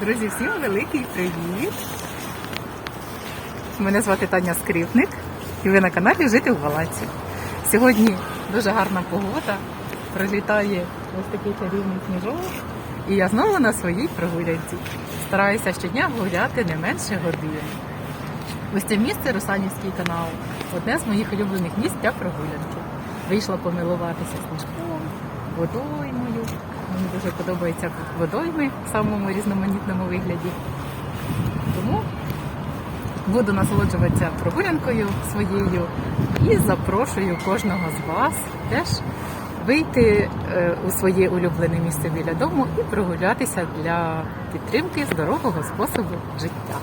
Друзі, всім великий привіт! Мене звати Таня Скрипник і ви на каналі Жити в Балаці. Сьогодні дуже гарна погода, пролітає ось такий чарівний сніжок. І я знову на своїй прогулянці. Стараюся щодня гуляти не менше години. Ось це місце Русанівський канал, одне з моїх улюблених місць для прогулянки. Вийшла помилуватися сніжком, водоймою. Мені дуже подобаються водойми в самому різноманітному вигляді. Тому буду насолоджуватися прогулянкою своєю і запрошую кожного з вас теж вийти е, у своє улюблене місце біля дому і прогулятися для підтримки здорового способу життя.